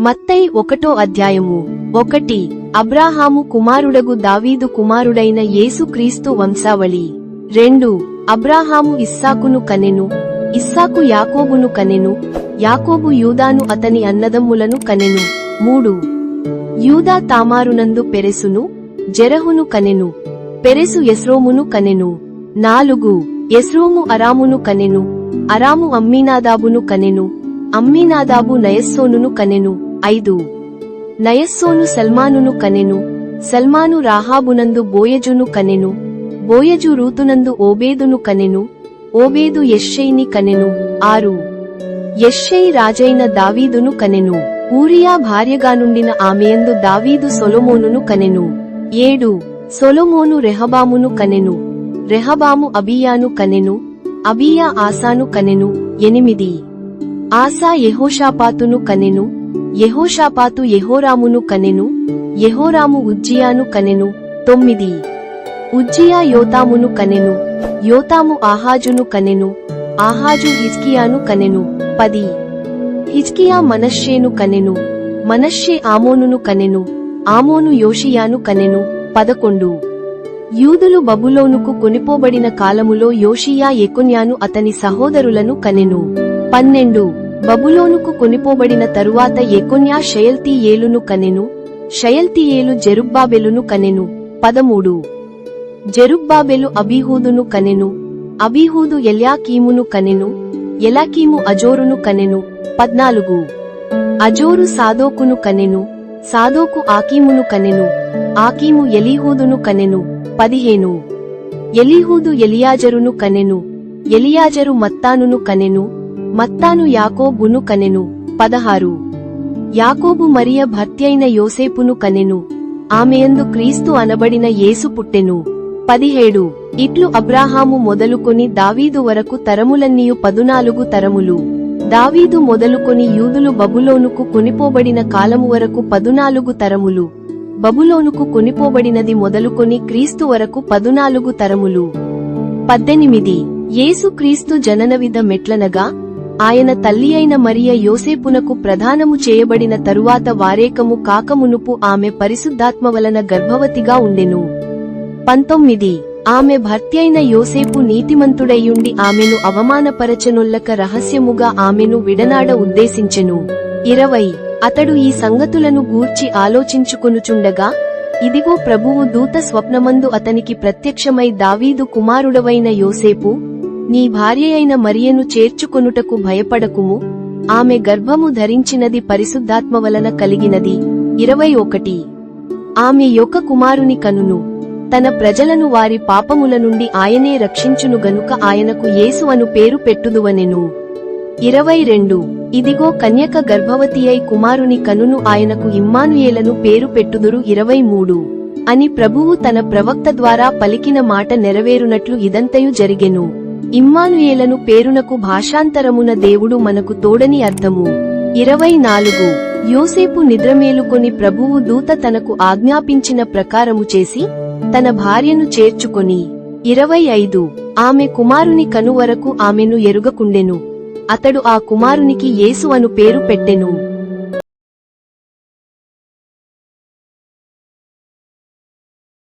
మత్తై ఒకటో అధ్యాయము. ఒకటి అబ్రాహాము కుమారుడగు దావీదు కుమారుడైన యేసు క్రీస్తు వంశావళి. రెండు అబ్రాహాము ఇస్సాకును కనెను ఇస్సాకు యాకోబును కనెను యాకోబు యూదాను అతని అన్నదమ్ములను కనెను. మూడు యూదా తామారునందు పెరెసును జెరహును కనెను పెరెసు ఎస్రోమును కనెను. నాలుగు ఎస్రోము అరామును కనెను అరాము అమ్మీనాదాబును కనెను అమ్మీనాదాబు నయస్సోనును కనెను. ఐదు. నయస్సోను సల్మానును కనెను సల్మాను రాహాబునందు బోయజును కనెను బోయజు రూతునందు ఓబేదును కనెను ఓబేదు యెష్షయిని కనెను. ఆరు. యెష్షయి రాజైన దావీదును కనెను ఊరియా భార్యగానుండిన ఆమెయందు దావీదు సొలొమోనును కనెను. ఏడు. సొలొమోను రెహబామును కనెను రెహబాము అబియాను కనెను అబియా ఆసాను కనెను. ఎనిమిది. ఆసా యెహోషాపాతును కనెను యహోషాపాతు యహోరామును కనెను యహోరాము ఉజ్జియాను కనెను తొమ్మిది. ఉజ్జియా యోతామును కనెను యోతాము ఆహాజును కనెను ఆహాజు హిజ్కియాను కనెను పది. హిజ్కియా మనశ్శేను కనెను మనశ్షే ఆమోనును కనెను ఆమోను యోషియాను కనెను పదకొండు. యూదులు బబులోనుకు కొనిపోబడిన కాలములో యోషియా ఎకున్యాను అతని సహోదరులను కనెను పన్నెండు. బబులోనుకు కొనిపోబడిన తరువాత ఎకున్యా షయల్తీయేలును కనెను షయల్తీయేలు జెరుబ్బాబెలును కనెను. పదమూడు. జెరుబ్బాబెలు అబీహూదును కనెను అబీహూదు ఎల్యాకీమును కనెను ఎలాకీము అజోరును కనెను. పద్నాలుగు. అజోరు సాదోకును కనెను సాదోకు ఆకీమును కనెను ఆకీము ఎలీహూదును కనెను. పదిహేను. ఎలీహూదు ఎలియాజరును కనెను ఎలియాజరు మత్తానును కనెను మత్తాను యాకోబును కనెను. పదహారు. యాకోబు మరియ భర్త్యైన యోసేపును కనెను. ఆమెయందు క్రీస్తు అనబడిన యేసు పుట్టెను. పదిహేడు. ఇట్లు అబ్రాహాము మొదలుకొని దావీదు వరకు తరములన్నీయు పదునాలుగు తరములు. దావీదు మొదలుకొని యూదులు బబులోనుకు కొనిపోబడిన కాలము వరకు పదునాలుగు తరములు. బబులోనుకు కొనిపోబడినది మొదలుకొని క్రీస్తు వరకు పదునాలుగు తరములు. పద్దెనిమిది. యేసు క్రీస్తు జననవిధ మెట్లనగా ఆయన తల్లి అయిన మరియ యోసేపునకు ప్రధానము చేయబడిన తరువాత వారేకము కాకమునుపు ఆమె పరిశుద్ధాత్మ వలన గర్భవతిగా ఉండెను. పంతొమ్మిది. ఆమె భర్త్యైన యోసేపు నీతిమంతుడయ్యుండి ఆమెను అవమానపరచనొల్లక రహస్యముగా ఆమెను విడనాడ ఉద్దేశించెను. ఇరవై. అతడు ఈ సంగతులను గూర్చి ఆలోచించుకొనుచుండగా ఇదిగో ప్రభువు దూత స్వప్నమందు అతనికి ప్రత్యక్షమై దావీదు కుమారుడవైన యోసేపు నీ భార్యయైన మరియను చేర్చుకొనుటకు భయపడకుము. ఆమె గర్భము ధరించినది పరిశుద్ధాత్మ వలన కలిగినది. ఇరవై ఒకటి. ఆమె యొక్క కుమారుని కనును. తన ప్రజలను వారి పాపముల నుండి ఆయనే రక్షించును గనుక ఆయనకు యేసు అను పేరు పెట్టుదువనెను. ఇరవై రెండు. ఇదిగో కన్యక గర్భవతి అయి కుమారుని కనును ఆయనకు ఇమ్మానుయేలను పేరు పెట్టుదురు. ఇరవై మూడు. అని ప్రభువు తన ప్రవక్త ద్వారా పలికిన మాట నెరవేరునట్లు ఇదంతయు జరిగెను. ఇమ్మానుయేలను పేరునకు భాషాంతరమున దేవుడు మనకు తోడని అర్థము. ఇరవై నాలుగు. యోసేపు నిద్రమేలుకొని ప్రభువు దూత తనకు ఆజ్ఞాపించిన ప్రకారము చేసి తన భార్యను చేర్చుకొని. ఇరవై ఐదు. ఆమె కుమారుని కనువరకు ఆమెను ఎరుగకుండెను. అతడు ఆ కుమారునికి యేసు అను పేరు పెట్టెను.